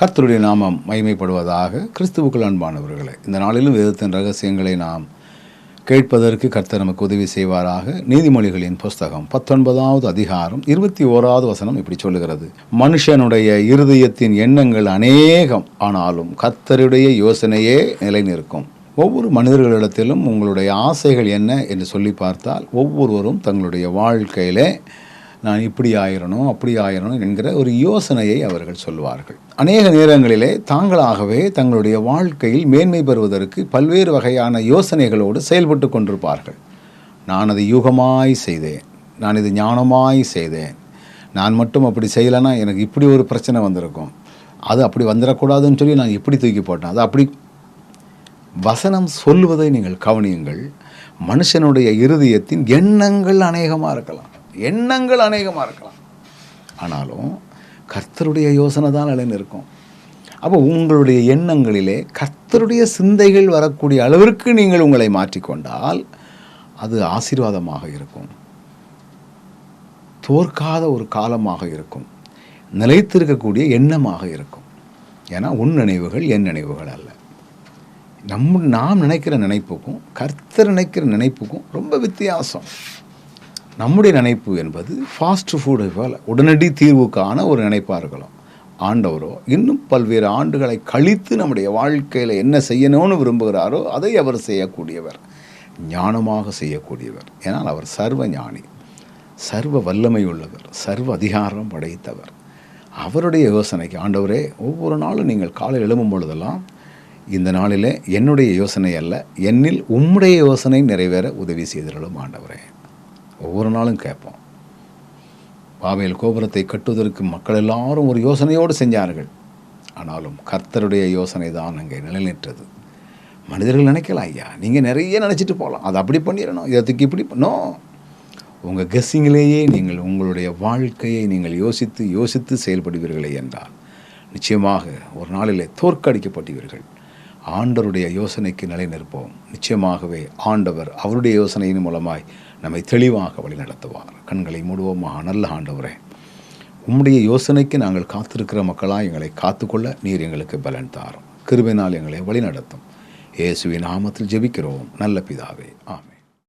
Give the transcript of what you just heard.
கர்த்தருடைய நாமம் மகிமைப்படுவதாக கிறிஸ்துவுக்குள் அன்பானவர்களே இந்த நாளிலும் வேதத்தின் ரகசியங்களை நாம் கேட்பதற்கு கர்த்தர் நமக்கு உதவி செய்வாராக. நீதிமொழிகளின் புஸ்தகம் பத்தொன்பதாவது அதிகாரம் இருபத்தி ஓராவது வசனம் இப்படி சொல்லுகிறது. மனுஷனுடைய இருதயத்தின் எண்ணங்கள் அநேகம் ஆனாலும் கர்த்தருடைய யோசனையே நிலைநிற்கும். ஒவ்வொரு மனிதர்களிடத்திலும் உங்களுடைய ஆசைகள் என்ன? என்று சொல்லி பார்த்தால் ஒவ்வொருவரும் தங்களுடைய வாழ்க்கையிலே நான் இப்படி ஆயிரணும் அப்படி ஆயிரணும் என்கிற ஒரு யோசனையை அவர்கள் சொல்வார்கள் அநேக நேரங்களிலே தாங்களாகவே தங்களுடைய வாழ்க்கையில் மேன்மை பெறுவதற்கு பல்வேறு வகையான யோசனைகளோடு செயல்பட்டு கொண்டிருப்பார்கள். நான் அதை யூகமாய் செய்தேன். நான் இது ஞானமாய் செய்தேன். நான் மட்டும் அப்படி செய்யலைன்னா எனக்கு இப்படி ஒரு பிரச்சனை வந்திருக்கும். அது அப்படி வந்துடக்கூடாதுன்னு சொல்லி நான் இப்படி தூக்கி போட்டேன். அது அப்படி வசனம் சொல்லுவதை நீங்கள் கவனியுங்கள். மனுஷனுடைய இருதயத்தின் எண்ணங்கள் அநேகமாக இருக்கலாம். எண்ணங்கள் அநேகமாக இருக்கலாம். ஆனாலும் கர்த்தருடைய யோசனை தான் நிலைநிற்கும். அப்போ உங்களுடைய எண்ணங்களிலே கர்த்தருடைய சிந்தைகள் வரக்கூடிய அளவிற்கு நீங்கள் உங்களை மாற்றிக்கொண்டால் அது ஆசீர்வாதமாக இருக்கும். தோற்காத ஒரு காலமாக இருக்கும். நிலைத்திருக்கக்கூடிய எண்ணமாக இருக்கும். ஏன்னா உன் நினைவுகள் என் நினைவுகள் அல்ல. நம் நாம் நினைக்கிற நினைப்புக்கும் கர்த்தர் நினைக்கிற நினைப்புக்கும் ரொம்ப வித்தியாசம். நம்முடைய நினைப்பு என்பது ஃபாஸ்ட் ஃபுட் போல் உடனடி தீர்வுக்கான ஒரு நினைப்பாக இருக்கலாம். ஆண்டவரோ இன்னும் பல்வேறு ஆண்டுகளை கழித்து நம்முடைய வாழ்க்கையில் என்ன செய்யணும்னு விரும்புகிறாரோ அதை அவர் செய்யக்கூடியவர். ஞானமாக செய்யக்கூடியவர். ஏன்னால் அவர் சர்வ ஞானி சர்வ வல்லமை உள்ளவர் சர்வ அதிகாரம் படைத்தவர். அவருடைய யோசனைக்கு ஆண்டவரே ஒவ்வொரு நாளும் நீங்கள் காலை எழும்பும் பொழுதெல்லாம் இந்த நாளில் என்னுடைய யோசனை அல்ல என்னில் உம்முடைய யோசனை நிறைவேற உதவி செய்திருளும் ஆண்டவரே. ஒவ்வொரு நாளும் கேட்போம். பாவேல் கோபுரத்தை கட்டுவதற்கு மக்கள் எல்லாரும் ஒரு யோசனையோடு செஞ்சார்கள். ஆனாலும் கர்த்தருடைய யோசனை தான் அங்கே நிலைநிற்றது மனிதர்கள் நினைக்கலாம் ஐயா நீங்கள் நிறைய நினச்சிட்டு போகலாம் அதை அப்படி பண்ணிடணும். இதற்கு இப்படி பண்ணோம் உங்கள் கெஸ்ஸிங்கிலேயே நீங்கள் உங்களுடைய வாழ்க்கையை நீங்கள் யோசித்து யோசித்து செயல்படுவீர்களே என்றால் நிச்சயமாக ஒரு நாளிலே தோற்கடிக்கப்பட்டீர்கள். ஆண்டவருடைய யோசனைக்கு நிலை நிற்போம் நிச்சயமாகவே ஆண்டவர் அவருடைய யோசனையின் மூலமாய் நம்மை தெளிவாக வழிநடத்துவார். கண்களை மூடுவோமாக நல்ல ஆண்டவரே. உம்முடைய யோசனைக்கு நாங்கள் காத்திருக்கிற மக்களாக எங்களை காத்துக்கொள்ள நீர் எங்களுக்கு பலன் தாரும். கிருபினால் எங்களை வழிநடத்தும். இயேசுவின் நாமத்தில் ஜெபிக்கிறோம். நல்ல பிதாவே. ஆமே